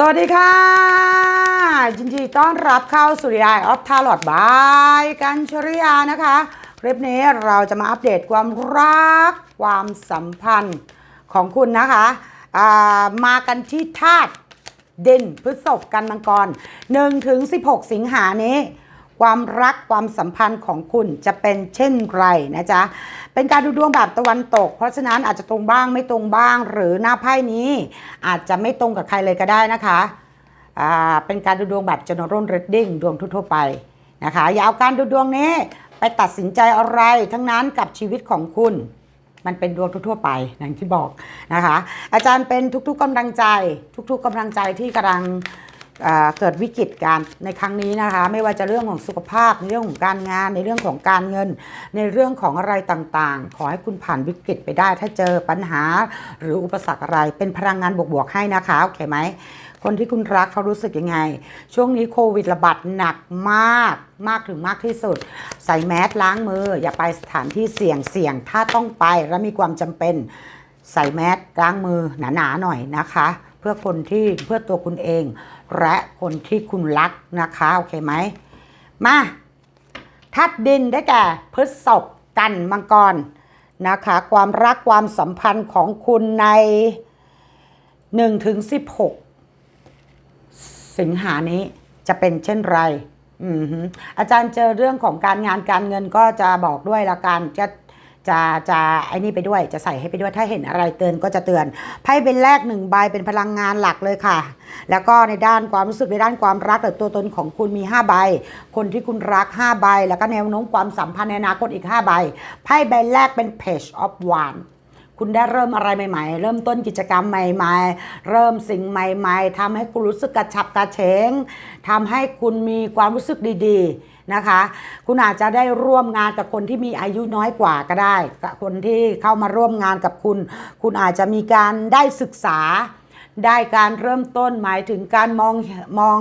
สวัสดีค่ะยินดีต้อนรับเข้าสู่รายออฟทาร์ลอดบายกันชริยานะคะคลิปนี้เราจะมาอัปเดตความรักความสัมพันธ์ของคุณนะคะามากันที่ธาตุดินพฤษภกันมังกร1ถึง16 สิงหานี้ ความรักความสัมพันธ์ของคุณจะเป็นเช่นไรนะจ๊ะ เป็นการดูดวงแบบตะวันตก เพราะฉะนั้นอาจจะตรงบ้างไม่ตรงบ้าง หรือหน้าไพ่นี้ อาจจะไม่ตรงกับใครเลยก็ได้นะคะอ่าเป็นการดูดวงแบบ general reading ดวงทั่วไปนะคะอย่าเอาการดูดวงนี้ไปตัดสินใจอะไรทั้งนั้นกับชีวิตของคุณ มันเป็นดวงทั่วๆไปอย่างที่บอกนะคะ อาจารย์เป็นทุกๆกำลังใจ ทุก ๆกำลังใจที่กำลัง เกิดวิกฤตการในครั้งนี้นะคะ ไม่ว่าจะเรื่องของสุขภาพในเรื่องของการงาน ในเรื่องของการเงิน ในเรื่องของอะไรต่างๆ ขอให้คุณผ่านวิกฤตไปได้ ถ้าเจอปัญหาหรืออุปสรรคอะไรเป็นพลังงานบวกๆให้นะคะโอเคไหมคนที่คุณรักเขารู้สึกยังไง ช่วงนี้โควิดระบาดหนักมากมากถึงมากที่สุด ใส่แมสล้างมือ อย่าไปสถานที่เสี่ยงเสี่ยง ถ้าต้องไปและมีความจำเป็น ใส่แมสล้างมือหนาๆหน่อยนะคะ พื่อคนที่เพื่อตัวคุณเอง และคนที่คุณรักนะคะโอเคไหมมาทัดดินได้แก่พฤษภกันมังกรนะคะ ความรักความสัมพันธ์ของคุณใน1ถึง16 สิงหานี้จะเป็นเช่นไรอือหืออาจารย์เจอเรื่องของการงานการเงินก็จะบอกด้วยละกันจะ จะจะไอ้นี่ไปด้วยจะใส่ให้ไปด้วยถ้าเห็นอะไรเตือนก็จะเตือนไพ่เป็นแรกหนึ่งใบเป็นพลังงานหลักเลยค่ะ แล้วก็ในด้านความรู้สึกในด้านความรักหรือตัวตนของคุณมี 5 ใบ คนที่คุณรัก 5 ใบ แล้วก็แนวโน้มความสัมพันธ์ในอนาคตอีก 5 ใบไพ่ใบแรกเป็น page of one คุณได้เริ่มอะไรใหม่ ๆ เริ่มต้นกิจกรรมใหม่ ๆ เริ่มสิ่งใหม่ ๆทำให้คุณรู้สึกกระฉับกระเฉงทำให้คุณมีความรู้สึกดีๆ นะคะ คุณอาจจะได้ร่วมงานกับคนที่มีอายุน้อยกว่าก็ได้กับคนที่เข้ามาร่วมงานกับคุณ คุณอาจจะมีการได้ศึกษา ได้การเริ่มต้นหมายถึงการมองมอง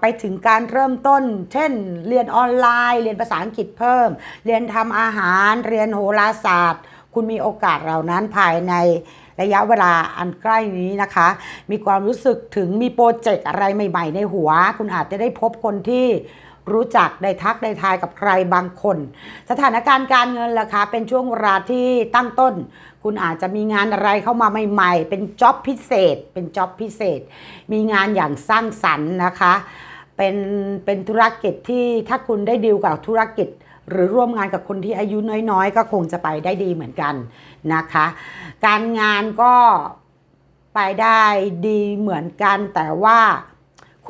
ไปถึงการเริ่มต้น เช่น เรียนออนไลน์ เรียนภาษาอังกฤษเพิ่ม เรียนทำอาหาร เรียนโหราศาสตร์ คุณมีโอกาสเหล่านั้นภายในระยะเวลาอันใกล้นี้นะคะ มีความรู้สึกถึงมีโปรเจกต์อะไรใหม่ ๆ ในหัว คุณอาจจะได้พบคนที่ รู้จักได้ทักได้ทายกับใครบางคน สถานการณ์การเงินล่ะคะ เป็นช่วงเวลาที่ตั้งต้น คุณอาจจะมีงานอะไรเข้ามาใหม่ ๆ เป็นจ็อบพิเศษ เป็นจ็อบพิเศษ มีงานอย่างสร้างสรรค์นะคะเป็นเป็นธุรกิจที่ถ้าคุณได้ดีลกับธุรกิจ หรือร่วมงานกับคนที่อายุน้อยๆ ก็คงจะไปได้ดีเหมือนกันนะคะ การงานก็ไปได้ดีเหมือนกันแต่ว่า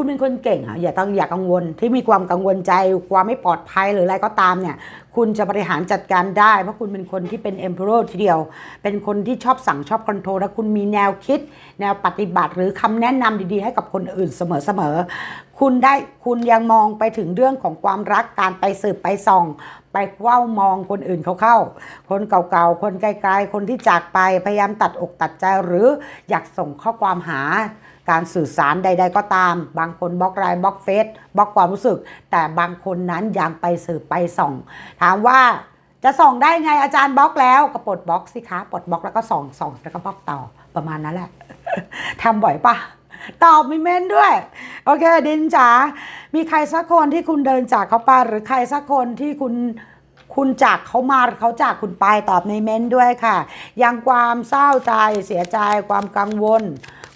คุณเป็นคนเก่งอะอย่าต้องอย่ากังวลที่มีความกังวลใจ ความไม่ปลอดภัยหรืออะไรก็ตามเนี่ย คุณจะบริหารจัดการได้ เพราะคุณเป็นคนที่เป็น emperor ทีเดียว เป็นคนที่ชอบสั่งชอบคอนโทรลและคุณมีแนวคิด แนวปฏิบัติ หรือคำแนะนำดีๆ ให้กับคนอื่นเสมอๆคุณได้คุณยังมองไปถึงเรื่องของความรักการไปสืบไปส่อง ไปเฝ้ามองคนอื่นเขาเข้า คนเก่าๆคนไกลๆคนที่จากไปพยายามตัดอกตัดใจหรืออยากส่งข้อความหา การสื่อสารใด ๆ ก็ตาม บางคนบล็อกไลน์บล็อกเฟซบล็อกความรู้สึก แต่บางคนนั้นยังไปสืบไปส่อง ถามว่าจะส่องได้ไงอาจารย์บล็อกแล้วก็ปลดบล็อกสิคะปลดบล็อกแล้วก็ส่องส่องแล้วก็บล็อกต่อประมาณนั้นแหละทำบ่อยปะตอบมีเมนด้วย โอเค ดินจ๋ามีใครสักคนที่คุณเดินจากเขาไปหรือใครสักคนที่คุณคุณจากเขามาหรือเขาจากคุณไปตอบในเม้นด้วยค่ะ ยังความเศร้าใจเสียใจความกังวล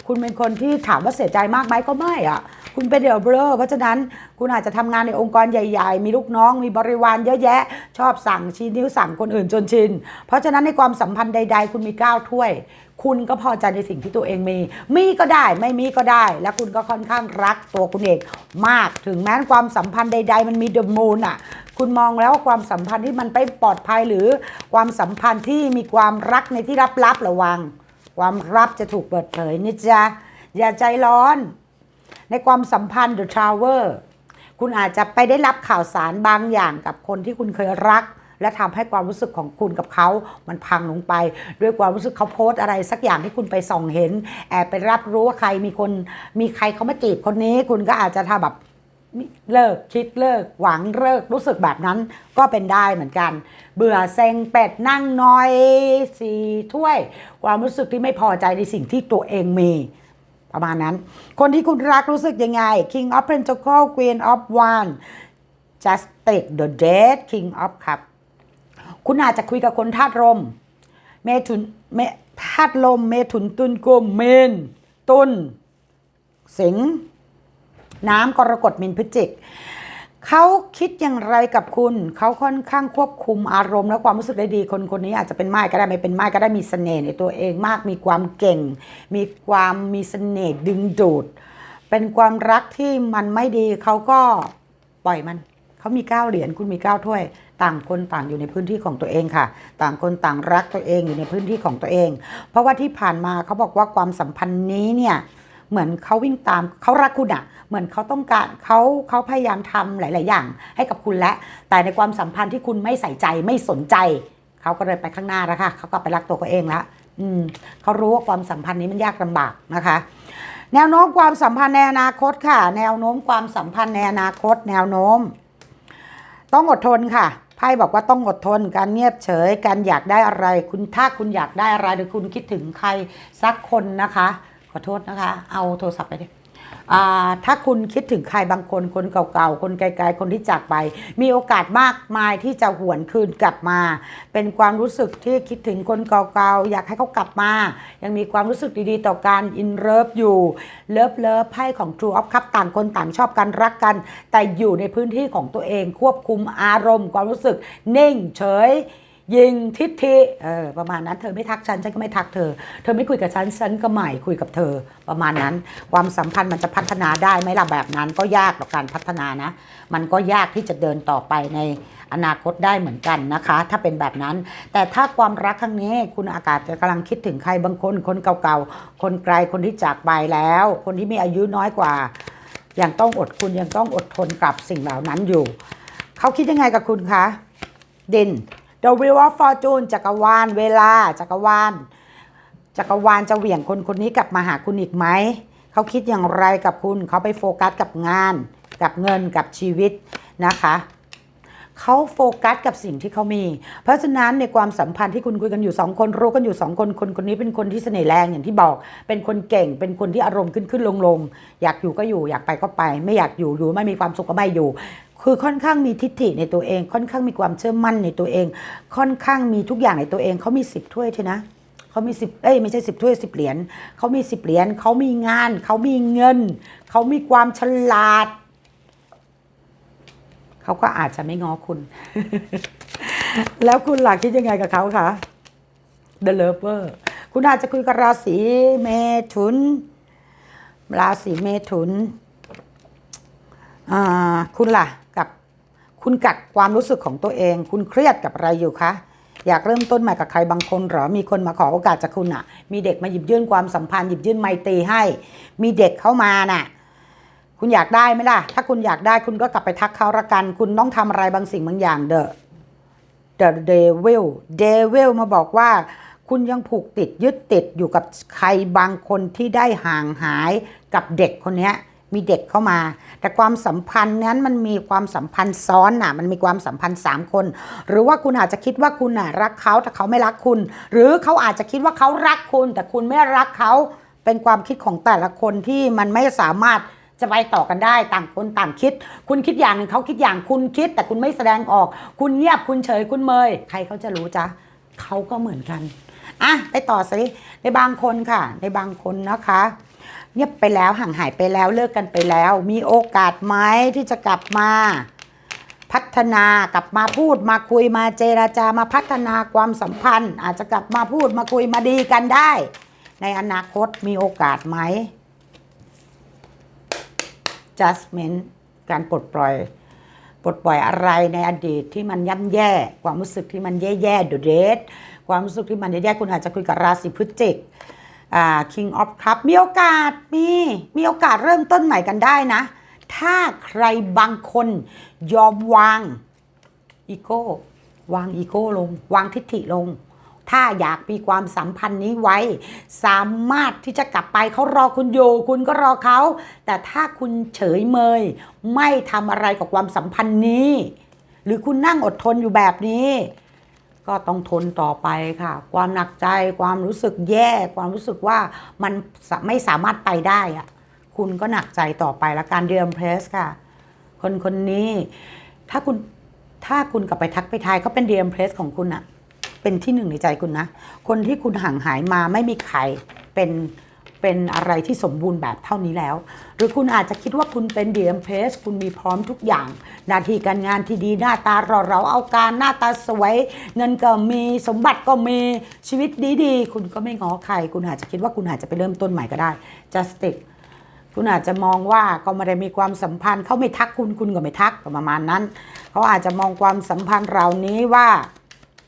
คุณเป็นคนที่ถามว่าเสียใจมากไหมก็ไม่อะคุณเป็นเดี่ยวเบลอเพราะฉะนั้นคุณอาจจะทำงานในองค์กรใหญ่ ๆ มีลูกน้อง มีบริวารเยอะแยะ ชอบสั่งชี้นิ้วสั่งคนอื่นจนชิน เพราะฉะนั้นในความสัมพันธ์ใด ๆ คุณมีก้าวถ้วย คุณก็พอใจในสิ่งที่ตัวเองมี มีก็ได้ไม่มีก็ได้ และคุณก็ค่อนข้างรักตัวคุณเองมากถึงแม้ความสัมพันธ์ใด ๆ มันมีเดอะมูนอะคุณมองแล้วความสัมพันธ์ที่มันไปปลอดภัยหรือความสัมพันธ์ที่มีความรักในที่ลับๆระวัง ความลับจะถูกเปิดเผยนี่จ้ะอย่าใจร้อน ในความสัมพันธ์ The Tower คุณอาจจะไปได้รับข่าวสารบางอย่างกับคนที่คุณเคยรัก และทำให้ความรู้สึกของคุณกับเขา มันพังลงไป ด้วยความรู้สึกเขาโพสต์อะไรสักอย่างที่คุณไปส่องเห็น แอบไปรับรู้ว่าใครมีคนมีใครเขามาจีบคนนี้ คุณก็อาจจะทำแบบ เลิกคิดเลิกหวังเลิกรู้สึกแบบนั้นก็เป็นได้เหมือนกัน เบื่อเซ็งเป็ดนั่งน้อยสีถ้วย ความรู้สึกที่ไม่พอใจในสิ่งที่ตัวเองมี ประมาณนั้น คนที่คุณรักรู้สึกยังไง King of Pentacle Queen of One Just take the dead King of Cup คุณอาจจะคุยกับคนธาตุลมเมถุนเมธาตุลมเมถุนตุลกุมเมนตุลสิงห์ น้ำกรกฎมินพฤศจิกเขาคิดอย่างไรกับคุณ เขาค่อนข้างควบคุมอารมณ์และความรู้สึกได้ดี คนคนนี้อาจจะเป็นไม้ก็ได้ไม่เป็นไม้ก็ได้มีเสน่ห์ในตัวเองมาก มีความเก่ง มีความมีเสน่ห์ดึงดูด เป็นความรักที่มันไม่ดีเขาก็ปล่อยมัน เขามีเก้าเหรียญคุณมีเก้าถ้วย ต่างคนต่างอยู่ในพื้นที่ของตัวเองค่ะ ต่างคนต่างรักตัวเองอยู่ในพื้นที่ของตัวเอง เพราะว่าที่ผ่านมาเขาบอกว่าความสัมพันธ์นี้เนี่ย เหมือนเขาวิ่งตามเขารักคุณอะเหมือนเขาต้องการเขาเขาพยายามทำหลาย ๆ อย่างให้กับคุณและ แต่ในความสัมพันธ์ที่คุณไม่ใส่ใจไม่สนใจเขาก็เลยไปข้างหน้าแล้วค่ะเขาก็ไปรักตัวเขาเองละอืมเขารู้ว่าความสัมพันธ์นี้มันยากลำบากนะคะแนวโน้มความสัมพันธ์ในอนาคตค่ะ แนวโน้มความสัมพันธ์ในอนาคต แนวโน้ม ต้องอดทนค่ะไพ่บอกว่าต้องอดทน การเงียบเฉย การอยากได้อะไร คุณถ้าคุณอยากได้อะไรหรือคุณคิดถึงใครสักคนนะคะ ขอโทษนะคะ เอาโทรศัพท์ไปดิอ่าถ้าคุณคิดถึงใครบางคนคนเก่าๆ คนไกลๆ คนที่จากไป มีโอกาสมากมายที่จะหวนคืนกลับมา เป็นความรู้สึกที่คิดถึงคนเก่าๆ อยากให้เขากลับมา ยังมีความรู้สึกดีๆ ต่อการอินเลิฟอยู่ เลิฟเลิฟไพ่ของ True of Cup ต่างคนต่างชอบกันรักกัน แต่อยู่ในพื้นที่ของตัวเองควบคุมอารมณ์ ความรู้สึกนิ่งเฉย ยิงทิฐิเออประมาณนั้น เธอไม่ทักฉันฉันก็ไม่ทักเธอ เธอไม่คุยกับฉันฉันก็ไม่คุยกับเธอประมาณนั้น ความสัมพันธ์มันจะพัฒนาได้ไหมล่ะแบบนั้นก็ยากต่อการพัฒนานะ มันก็ยากที่จะเดินต่อไปในอนาคตได้เหมือนกันนะคะ ถ้าเป็นแบบนั้น แต่ถ้าความรักครั้งนี้ คุณอากาศจะกำลังคิดถึงใครบางคน คนเก่าๆ คนไกลคนที่จากไปแล้ว คนที่มีอายุน้อยกว่า ยังต้องอดคุณยังต้องอดทนกับสิ่งเหล่านั้นอยู่ เขาคิดยังไงกับคุณคะดิน The Wheel of Fortune จักรวาลเวลาจักรวาลจักรวาลจะเหวี่ยงคนคนนี้กลับมาหาคุณอีกไหม เขาคิดอย่างไรกับคุณ เขาไปโฟกัสกับงาน กับเงินกับชีวิตนะคะเขาโฟกัสกับสิ่งที่เขามี เพราะฉะนั้นในความสัมพันธ์ที่คุณคุยกันอยู่สองคนรู้กันอยู่สองคนคนคนนี้เป็นคนที่เสน่ห์แรงอย่างที่บอก เป็นคนเก่ง เป็นคนที่อารมณ์ขึ้นขึ้นลงลงอยากอยู่ก็อยู่อยากไปก็ไป ไม่อยากอยู่อยู่ไม่มีความสุขก็ไม่อยู่ คือค่อนข้างมีทิฏฐิในตัวเอง ค่อนข้างมีความเชื่อมั่นในตัวเอง ค่อนข้างมีทุกอย่างในตัวเองเขามีสิบถ้วยใช่นะเขามีสิบเอ้ยไม่ใช่สิบถ้วยสิบเหรียญเขามีสิบเหรียญเขามีงานเขามีเงินเขามีความฉลาดเขาก็อาจจะไม่ง้อคุณ แล้วคุณหลักคิดยังไงกับเขาคะ The Lover คุณอาจจะคุยกับราศีเมถุน ราศีเมถุน อ่า คุณล่ะ คุณกัดความรู้สึกของตัวเอง คุณเครียดกับอะไรอยู่คะอยากเริ่มต้นใหม่กับใครบางคนเหรอ มีคนมาขอโอกาสจากคุณอะ่ะ มีเด็กมาหยิบยื่นความสัมพันธ์หยิบยื่นไมตรีให้ มีเด็กเข้ามาน่ะ คุณอยากได้ไหมล่ะ ถ้าคุณอยากได้คุณก็กลับไปทักเขาละกัน คุณต้องทำอะไรบางสิ่งบางอย่างเด้อ The Devil Devil มาบอกว่า คุณยังผูกติดยึดติดอยู่กับใครบางคนที่ได้ห่างหายกับเด็กคนเนี้ย มีเด็กเข้ามา แต่ความสัมพันธ์นั้นมันมีความสัมพันธ์ซ้อนน่ะ มันมีความสัมพันธ์สามคน หรือว่าคุณอาจจะคิดว่าคุณน่ะรักเขาแต่เขาไม่รักคุณ หรือเขาอาจจะคิดว่าเขารักคุณ แต่คุณไม่รักเขาเป็นความคิดของแต่ละคนที่มันไม่สามารถจะไปต่อกันได้ต่างคนต่างคิด คุณคิดอย่างหนึ่งเขาคิดอย่างคุณคิด แต่คุณไม่แสดงออก คุณเงียบคุณเฉยคุณเมย ใครเขาจะรู้จ๊ะเขาก็เหมือนกันอะไปต่อสิในบางคนค่ะ ในบางคนนะคะ เงียบไปแล้วห่างหายไปแล้วเลิกกันไปแล้ว มีโอกาสไหมที่จะกลับมา พัฒนากลับมาพูดมาคุยมาเจราจามาพัฒนาความสัมพันธ์ อาจจะกลับมาพูดมาคุยมาดีกันได้ ในอนาคตมีโอกาสไหม judgment การปลดปล่อย ปลดปล่อยอะไรในอดีตที่มันย่ำแย่ ความรู้สึกที่มันแย่ๆ the red ความรู้สึกที่มันแย่ๆ คุณอาจจะคุยกับราศีพฤศจิก อ่า king of cup มีโอกาสมีมีโอกาสเริ่มต้นใหม่กันได้นะ ถ้าใครบางคนยอมวางอีโก้วางอีโก้ลง วางทิฐิลง ถ้าอยากมีความสัมพันธ์นี้ไว้ สามารถที่จะกลับไปเขารอคุณอยู่คุณก็รอเขา แต่ถ้าคุณเฉยเมย ไม่ทำอะไรกับความสัมพันธ์นี้ หรือคุณนั่งอดทนอยู่แบบนี้ ก็ต้องทนต่อไปค่ะ ความหนักใจความรู้สึกแย่ ความรู้สึกว่ามันไม่สามารถไปได้อะคุณก็หนักใจต่อไปและการเรียมเพรสค่ะ คนคนนี้ ถ้าคุณถ้าคุณกลับไปทักไปทายเขาเป็นเรียมเพรสของคุณอะเป็นที่หนึ่งในใจคุณนะ คนที่คุณห่างหายมาไม่มีใครเป็น เป็นอะไรที่สมบูรณ์แบบเท่านี้แล้ว หรือคุณอาจจะคิดว่าคุณเป็นเดียมเพสคุณมีพร้อมทุกอย่าง หน้าที่การงานที่ดีหน้าตาเราเราเอาการหน้าตาสวย เงินก็มีสมบัติก็มีชีวิตดีๆ คุณก็ไม่ง้อใคร คุณอาจจะคิดว่าคุณอาจจะไปเริ่มต้นใหม่ก็ได้ justice คุณอาจจะมองว่าก็ไม่ได้มีความสัมพันธ์เขาไม่ทักคุณคุณก็ไม่ทักประมาณนั้นเขาอาจจะมองความสัมพันธ์เรานี้ว่า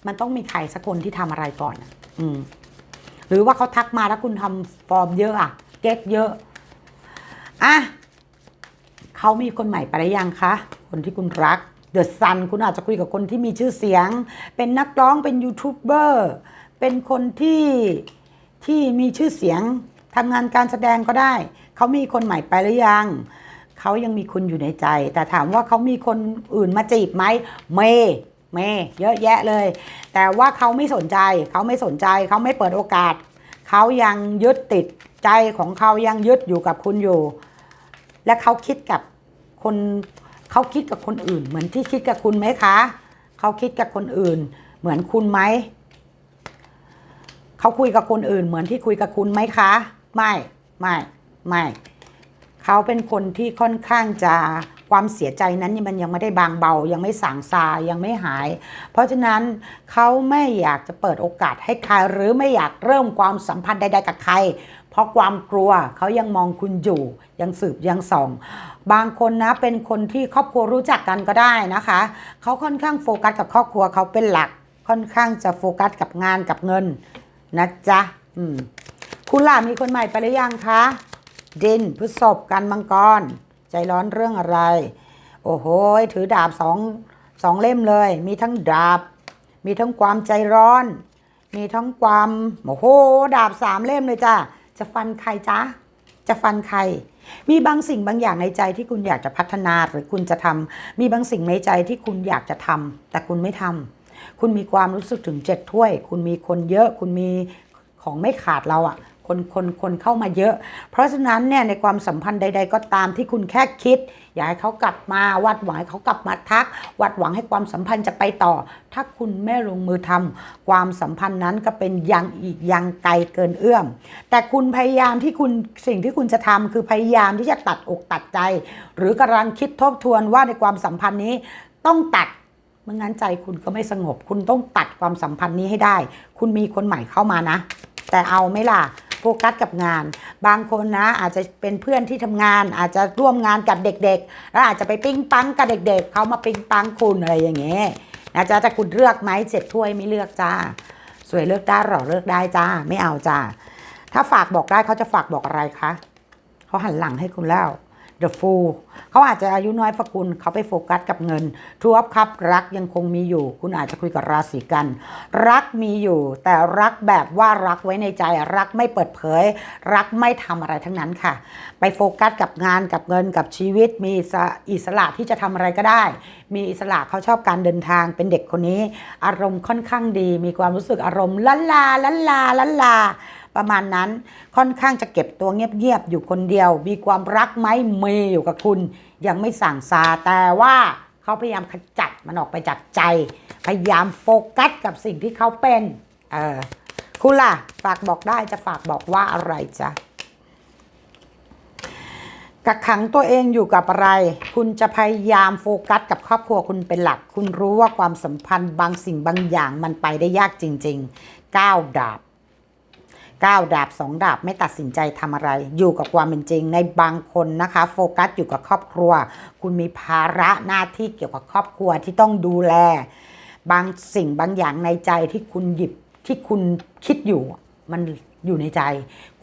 มันต้องมีใครสักคนที่ทำอะไรก่อน อืม หรือว่าเขาทักมาแล้วคุณทำฟอร์มเยอะอะเก๊กเยอะอะเขามีคนใหม่ไปหรือยังคะ คนที่คุณรักเดอะซันคุณอาจจะคุยกับคนที่มีชื่อเสียง เป็นนักร้องเป็นยูทูบเบอร์เป็นคนที่ที่มีชื่อเสียงทำงานการแสดงก็ได้ เขามีคนใหม่ไปหรือยัง เขายังมีคุณอยู่ในใจ แต่ถามว่าเขามีคนอื่นมาจีบไหมเม เมเยอะแยะเลย แต่ว่าเขาไม่สนใจ เขาไม่สนใจ เขาไม่เปิดโอกาส เขายังยึดติดใจของเขายังยึดอยู่กับคุณอยู่ และเขาคิดกับคนเขาคิดกับคนอื่น เหมือนที่คิดกับคุณไหมคะ เขาคิดกับคนอื่น เหมือนคุณไหม เขาคุยกับคนอื่น เหมือนที่คุยกับคุณไหมคะ ไม่ ไม่ ไม่ เขาเป็นคนที่ค่อนข้างจะ ความเสียใจนั้นมันยังไม่ได้บางเบา ยังไม่สางซายังไม่หาย เพราะฉะนั้นเขาไม่อยากจะเปิดโอกาสให้ใครหรือไม่อยากเริ่มความสัมพันธ์ใด ๆ กับใคร เพราะความกลัวเขายังมองคุณอยู่ ยังสืบยังส่อง บางคนนะเป็นคนที่ครอบครัวรู้จักกันก็ได้นะคะเขาค่อนข้างโฟกัสกับครอบครัวเขาเป็นหลัก ค่อนข้างจะโฟกัสกับงานกับเงินนะจ๊ะอืมคุณล่ะมีคนใหม่ไปหรือยังคะดินพฤษภกันมังกร ใจร้อนเรื่องอะไร โอ้โห ถือดาบสองสองเล่มเลย มีทั้งดาบ มีทั้งความใจร้อน มีทั้งความโอ้โห ดาบสามเล่มเลยจ้ะจะฟันใครจ๊ะจะฟันใคร มีบางสิ่งบางอย่างในใจที่คุณอยากจะพัฒนาหรือคุณจะทำมีบางสิ่งในใจที่คุณอยากจะทำแต่คุณไม่ทำคุณมีความรู้สึกถึงเจ็ดถ้วย คุณมีคนเยอะ คุณมีของไม่ขาดเราอะ่ะ คนคนคนเข้ามาเยอะ เพราะฉะนั้นเนี่ยในความสัมพันธ์ใด ๆ ก็ตามที่คุณแค่คิด อยากให้เขากลับมาวัดหวังให้เขากลับมาทัก วัดหวังให้ความสัมพันธ์จะไปต่อ ถ้าคุณไม่ลงมือทำความสัมพันธ์นั้นก็เป็นยังอีกยังไกลเกินเอื้อม แต่คุณพยายามที่คุณสิ่งที่คุณจะทำคือพยายามที่จะตัดอกตัดใจ หรือกำลังคิดทบทวนว่าในความสัมพันธ์นี้ต้องตัดไม่งั้นใจคุณก็ไม่สงบ คุณต้องตัดความสัมพันธ์นี้ให้ได้ คุณมีคนใหม่เข้ามานะ แต่เอาไหม่ล่ะ ฟกัสกับงาน บางคนนะอาจจะเป็นเพื่อนที่ทำงาน อาจจะร่วมงานกับเด็ก ๆ แล้วอาจจะไปปิ๊งปังกับเด็ก ๆเขามาปิ๊งปังคุณอะไรอย่างเงี้ยนะจ๊ะจะคุณเลือกไหมเจ็ดถ้วยไม่เลือกจ้า สวยเลือกได้หรอเลือกได้จ้า ไม่เอาจ้า ถ้าฝากบอกได้เขาจะฝากบอกอะไรคะเขาหันหลังให้คุณแล้ว The Fool เขาอาจจะอายุน้อยฝากคุณเขาไปโฟกัสกับเงินทวบครับรักยังคงมีอยู่ คุณอาจจะคุยกับราศีกัน รักมีอยู่ แต่รักแบบว่ารักไว้ในใจ รักไม่เปิดเผย รักไม่ทำอะไรทั้งนั้นค่ะ ไปโฟกัสกับงานกับเงินกับชีวิต มีอิสระที่จะทำอะไรก็ได้ มีอิสระเขาชอบการเดินทางเป็นเด็กคนนี้ อารมณ์ค่อนข้างดี มีความรู้สึกอารมณ์ลันลาลันลาลันลา ประมาณนั้นค่อนข้างจะเก็บตัวเงียบๆอยู่คนเดียว มีความรักไหมมีอยู่กับคุณ ยังไม่สั่งซาแต่ว่าเขาพยายามขจัดมันออกไปจากใจ พยายามโฟกัสกับสิ่งที่เขาเป็นเออคุณล่ะ ฝากบอกได้จะฝากบอกว่าอะไรจ๊ะกักขังตัวเองอยู่กับอะไร คุณจะพยายามโฟกัสกับครอบครัวคุณเป็นหลัก คุณรู้ว่าความสัมพันธ์บางสิ่งบางอย่างมันไปได้ยากจริงๆก้าวดาบ ก้าดาบสองดาบไม่ตัดสินใจทำอะไร อยู่กับความเป็นจริง ในบางคนนะคะ โฟกัสอยู่กับครอบครัว คุณมีภาระหน้าที่เกี่ยวกับครอบครัวที่ต้องดูแล บางสิ่งบางอย่างในใจที่คุณหยิบที่คุณคิดอยู่ มันอยู่ในใจ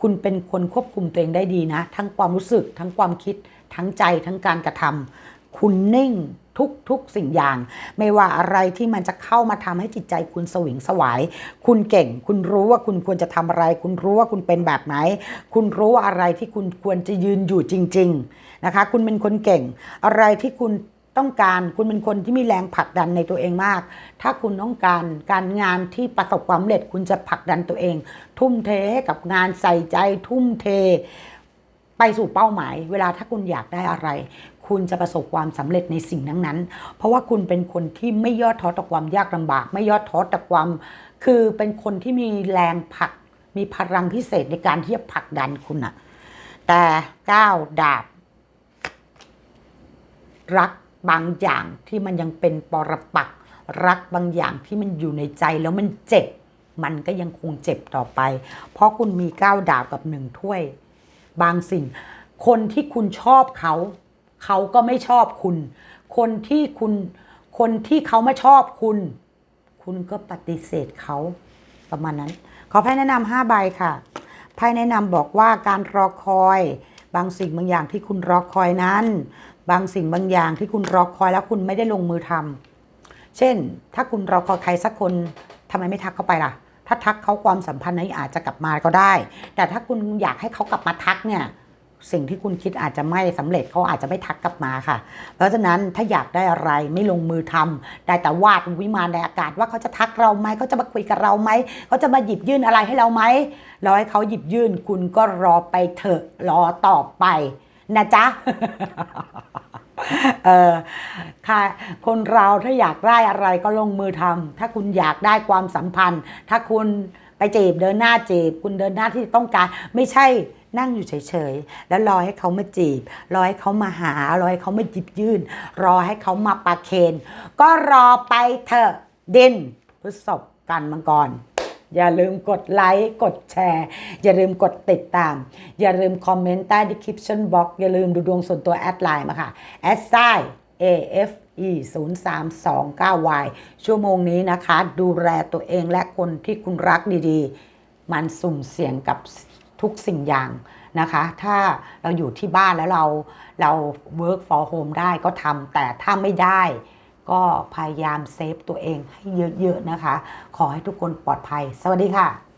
คุณเป็นคนควบคุมตัวเองได้ดีนะ ทั้งความรู้สึก ทั้งความคิดทั้งใจทั้งการกระทำ คุณนิ่งทุกทุกสิ่งอย่าง ไม่ว่าอะไรที่มันจะเข้ามาทำให้จิตใจคุณสวิงสวาย คุณเก่ง คุณรู้ว่าคุณควรจะทำอะไร คุณรู้ว่าคุณเป็นแบบไหน คุณรู้ว่าอะไรที่คุณควรจะยืนอยู่จริง ๆนะคะ คุณเป็นคนเก่ง อะไรที่คุณต้องการคุณเป็นคนที่มีแรงผลักดันในตัวเองมาก ถ้าคุณต้องการการงานที่ประสบความสำเร็จคุณจะผลักดันตัวเอง ทุ่มเทให้กับงานใส่ใจทุ่มเทไปสู่เป้าหมาย เวลาถ้าคุณอยากได้อะไร คุณจะประสบความสำเร็จในสิ่งนั้นๆ เพราะว่าคุณเป็นคนที่ไม่ย่อท้อต่อความยากลำบาก ไม่ย่อท้อต่อความ คือเป็นคนที่มีแรงผลัก มีพลังพิเศษในการที่จะผลักดันคุณอะแต่ก้าวดาบ รักบางอย่างที่มันยังเป็นปรปักรักบางอย่างที่มันอยู่ในใจแล้วมันเจ็บ มันก็ยังคงเจ็บต่อไป เพราะคุณมีก้าวดาบกับหนึ่งถ้วย บางสิ่ง คนที่คุณชอบเขา เขาก็ไม่ชอบคุณ คนที่คุณ คนที่เขาไม่ชอบคุณ คุณก็ปฏิเสธเขาประมาณนั้น ขอไพ่แนะนำห้าใบค่ะไพ่แนะนำบอกว่าการรอคอย บางสิ่งบางอย่างที่คุณรอคอยนั้น บางสิ่งบางอย่างที่คุณรอคอยแล้วคุณไม่ได้ลงมือทำเช่น ถ้าคุณรอคอยใครสักคนทำไมไม่ทักเขาไปล่ะ ถ้าทักเขาความสัมพันธ์นี้อาจจะกลับมาก็ได้ แต่ถ้าคุณอยากให้เขากลับมาทักเนี่ย สิ่งที่คุณคิดอาจจะไม่สำเร็จเขาอาจจะไม่ทักกลับมาค่ะ เพราะฉะนั้นถ้าอยากได้อะไรไม่ลงมือทำได้แต่วาดวิมานในอากาศว่าเขาจะทักเราไหมเขาจะมาคุยกับเราไหมเขาจะมาหยิบยื่นอะไรให้เราไหมรอให้เขาหยิบยื่นคุณก็รอไปเถอะรอต่อไปนะจ๊ะเออค่ะคนเราถ้าอยากได้อะไรก็ลงมือทำถ้าคุณอยากได้ความสัมพันธ์ ถ้าคุณไปจีบเดินหน้าจีบ คุณเดินหน้าที่ต้องการ ไม่ใช่ นั่งอยู่เฉยๆ แล้วรอให้เขามาจีบ รอให้เขามาหา รอให้เขามาหยิบยื่น รอให้เขามาประเคน ก็รอไปเถอะดินพฤษภกันมังกร อย่าลืมกดไลค์ กดแชร์ อย่าลืมกดติดตาม อย่าลืมคอมเมนต์ใต้ description box อย่าลืมดูดวงส่วนตัวแอดไลน์มาค่ะแอดไซ AFE 0 3 2 9 Y ชั่วโมงนี้นะคะ ดูแลตัวเองและคนที่คุณรักดีๆ มันสุ่มเสี่ยงกับ ทุกสิ่งอย่างนะคะ ถ้าเราอยู่ที่บ้านแล้วเราเรา work for home ได้ก็ทำแต่ถ้าไม่ได้ก็พยายามเซฟตัวเองให้เยอะๆนะคะ ขอให้ทุกคนปลอดภัย สวัสดีค่ะ